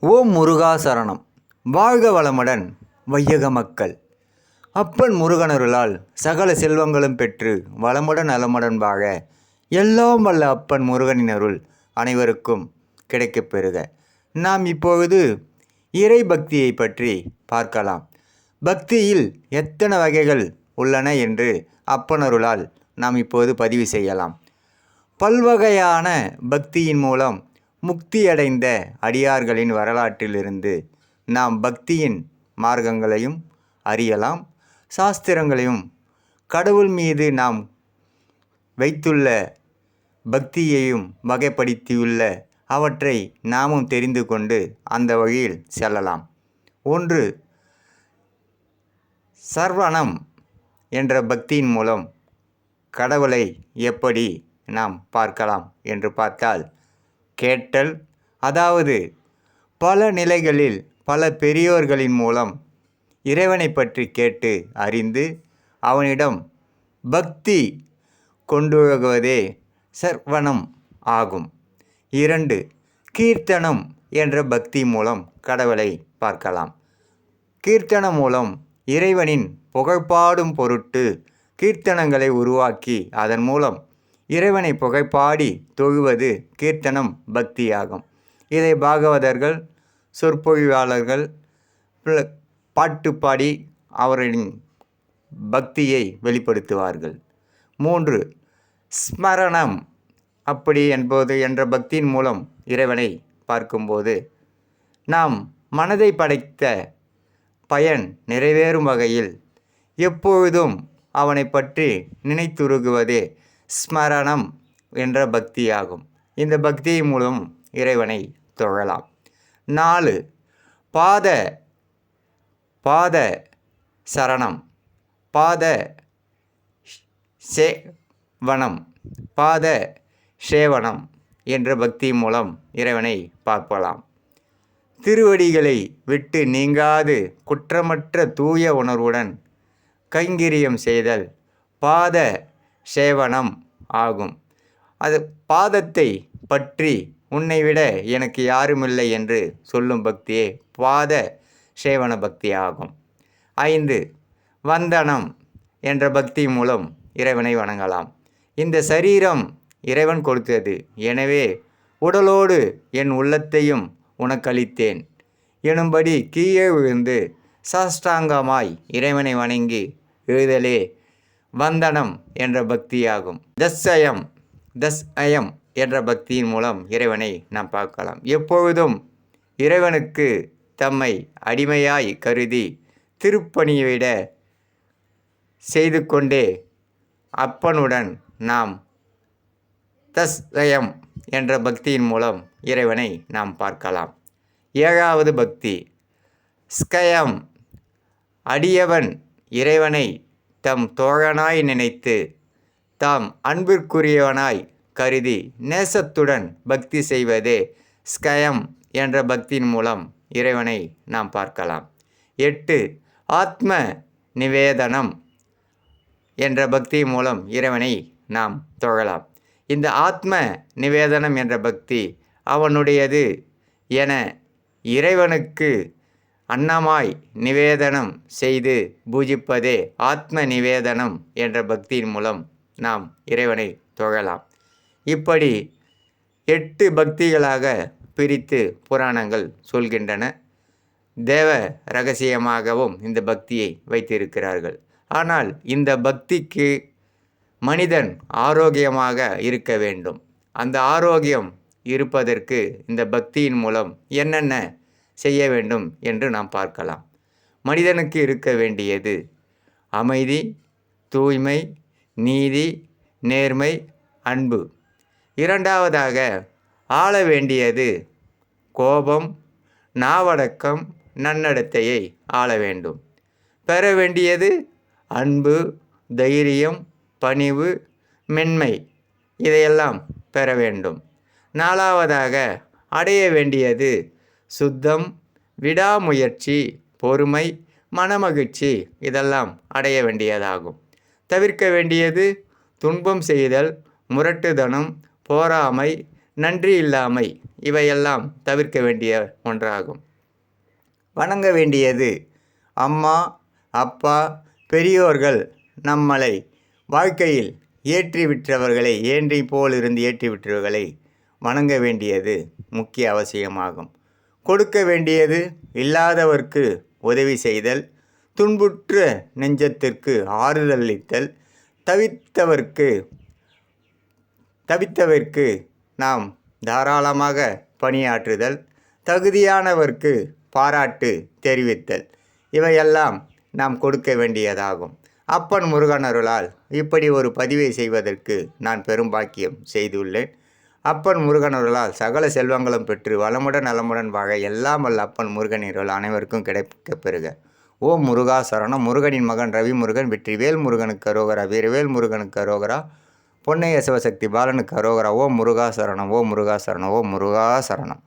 ஓம் முருகா சரணம். வாழ்க வளமுடன் வையக மக்கள். அப்பன் முருகனருளால் சகல செல்வங்களும் பெற்று வளமுடன் நலமுடன் வாழ எல்லாம் வல்ல அப்பன் முருகனின் அருள் அனைவருக்கும் கிடைக்கப் பெறுக. நாம் இப்பொழுது இறை பக்தியை பற்றி பார்க்கலாம். பக்தியில் எத்தனை வகைகள் உள்ளன என்று அப்பனருளால் நாம் இப்போது பதிவு செய்யலாம். பல்வகையான பக்தியின் மூலம் முக்தியடைந்த அடியார்களின் வரலாற்றிலிருந்து நாம் பக்தியின் மார்க்கங்களையும் அறியலாம். சாஸ்திரங்களையும் கடவுள் மீது நாம் வைத்துள்ள பக்தியையும் வகைப்படுத்தியுள்ள அவற்றை நாமும் தெரிந்து கொண்டு அந்த வழியில் செல்லலாம். ஒன்று சர்வணம் என்ற பக்தியின் மூலம் கடவுளை எப்படி நாம் பார்க்கலாம் என்று பார்த்தால் கேட்டல் அதாவது பல நிலைகளில் பல பெரியோர்களின் மூலம் இறைவனை பற்றி கேட்டு அறிந்து அவனிடம் பக்தி கொண்டுவதே சர்வணம் ஆகும். இரண்டு கீர்த்தனம் என்ற பக்தி மூலம் கடவுளை பார்க்கலாம். கீர்த்தனம் மூலம் இறைவனின் புகழ்பாடும் பொருட்டு கீர்த்தனங்களை உருவாக்கி அதன் மூலம் இறைவனை புகைப்பாடி தொழுவது கீர்த்தனம் பக்தியாகும். இதை பாகவதர்கள் சொற்பொழிவாளர்கள் பாட்டு பாடி அவர்களின் பக்தியை வெளிப்படுத்துவார்கள். மூன்று ஸ்மரணம். அப்படி என்பது என்ற பக்தியின் மூலம் இறைவனை பார்க்கும்போது நாம் மனதை படைத்த பயன் நிறைவேறும் வகையில் எப்பொழுதும் அவனை பற்றி நினைத்துருகுவதே ஸ்மரணம் என்ற பக்தியாகும். இந்த பக்தியின் மூலம் இறைவனை தொழலாம். நாலு பாத பாத சரணம். பாத சேவனம். பாத சேவனம் என்ற பக்தி மூலம் இறைவனை பார்க்கலாம். திருவடிகளை விட்டு நீங்காது குற்றமற்ற தூய உணர்வுடன் கைங்கரியம் செய்தல். பாத சேவனம் ஆகும். அது பாதத்தை பற்றி உன்னை விட எனக்கு யாருமில்லை என்று சொல்லும் பக்தியே பாத சேவன பக்தி ஆகும் ஐந்து வந்தனம் என்ற பக்தி மூலம் இறைவனை வணங்கலாம். இந்த சரீரம் இறைவன் கொடுத்தது. எனவே உடலோடு என் உள்ளத்தையும் உனக்களித்தேன். எனும்படி கீழே விழுந்து சாஷ்டாங்கமாய் இறைவனை வணங்கி எழுதலே வந்தனம் என்ற பக்தியாகும். தஸ்ஸயம் தஸ் அயம் என்ற பக்தியின் மூலம் இறைவனை நாம் பார்க்கலாம். எப்பொழுதும் இறைவனுக்கு தம்மை அடிமையாய் கருதி திருப்பணியை விட செய்து கொண்டே அப்பனுடன் நாம் தஸ்தயம் என்ற பக்தியின் மூலம் இறைவனை நாம் பார்க்கலாம். ஏழாவது பக்தி ஸ்கயம் அடியவன் இறைவனை தம் தோழனாய் நினைத்து தாம் அன்பிற்குரியவனாய் கருதி நேசத்துடன் பக்தி செய்வதே ஸ்கயம் என்ற பக்தியின் மூலம் இறைவனை நாம் பார்க்கலாம். எட்டு ஆத்ம நிவேதனம் என்ற பக்தி மூலம் இறைவனை நாம் தொழலாம். இந்த ஆத்ம நிவேதனம் என்ற பக்தி அவனுடையது என இறைவனுக்கு அன்னமாய் நிவேதனம் செய்து பூஜிப்பதே ஆத்ம நிவேதனம் என்ற பக்தியின் மூலம் நாம் இறைவனை தொழலாம். இப்படி எட்டு பக்திகளாக பிரித்து புராணங்கள் சொல்கின்றன. தேவ ரகசியமாகவும் இந்த பக்தியை வைத்திருக்கிறார்கள். ஆனால் இந்த பக்திக்கு மனிதன் ஆரோக்கியமாக இருக்க வேண்டும். அந்த ஆரோக்கியம் இருப்பதற்கு இந்த பக்தியின் மூலம் என்னென்ன செய்ய வேண்டும் என்று நாம் பார்க்கலாம். மனிதனுக்கு இருக்க வேண்டியது அமைதி தூய்மை நீதி நேர்மை அன்பு. இரண்டாவதாக ஆள வேண்டியது கோபம் நாவடக்கம் நன்னடத்தையை ஆள வேண்டும். பெற வேண்டியது அன்பு தைரியம் பணிவு மென்மை. இதையெல்லாம் பெற வேண்டும். நாலாவதாக அடைய வேண்டியது சுத்தம் விடாமுயற்சி பொறுமை மனமகிழ்ச்சி இதெல்லாம் அடைய வேண்டியதாகும். தவிர்க்க வேண்டியது துன்பம் செய்தல் முரட்டுதனம் போராமை நன்றி இல்லாமை இவையெல்லாம் தவிர்க்க வேண்டிய ஒன்றாகும். வணங்க வேண்டியது அம்மா அப்பா பெரியோர்கள் நம்மளை வாழ்க்கையில் ஏற்றி விட்டவர்களை ஏன்றி போல் இருந்து ஏற்றி விட்டவர்களை வணங்க வேண்டியது முக்கிய அவசியமாகும். கொடுக்க வேண்டியது இல்லாதவர்க்கு உதவி செய்தல் துன்புற்ற நெஞ்சத்திற்கு ஆறுதல் அளித்தல் தவித்தவர்க்கு தவித்தவர்க்கு நாம் தாராளமாக பணியாற்றுதல் தகுதியானவர்க்கு பாராட்டு தெரிவித்தல். இவையெல்லாம் நாம் கொடுக்க வேண்டியதாகும். அப்பன் முருகனருளால் இப்படி ஒரு பதிவை செய்வதற்கு நான் பெரும் பாக்கியம் செய்துள்ளேன். அப்பன் முருகனருளால் சகல செல்வங்களும் பெற்று வளமுடன் நலமுடன் வாழ எல்லாம் வல்ல அப்பன் முருகனிருள் அனைவருக்கும் கிடைக்கப் பெறுக. ஓ முருகா சரணம். முருகனின் மகன் ரவி முருகன் வெற்றிவேல் முருகனுக்கு அரோகரா வீரவேல் முருகனுக்கு அரோகரா பொன்னைய சிவசக்தி பாலனுக்கு அரோகரா. ஓ முருகா சரணம். ஓம் முருகா சரணம். முருகா சரணம்.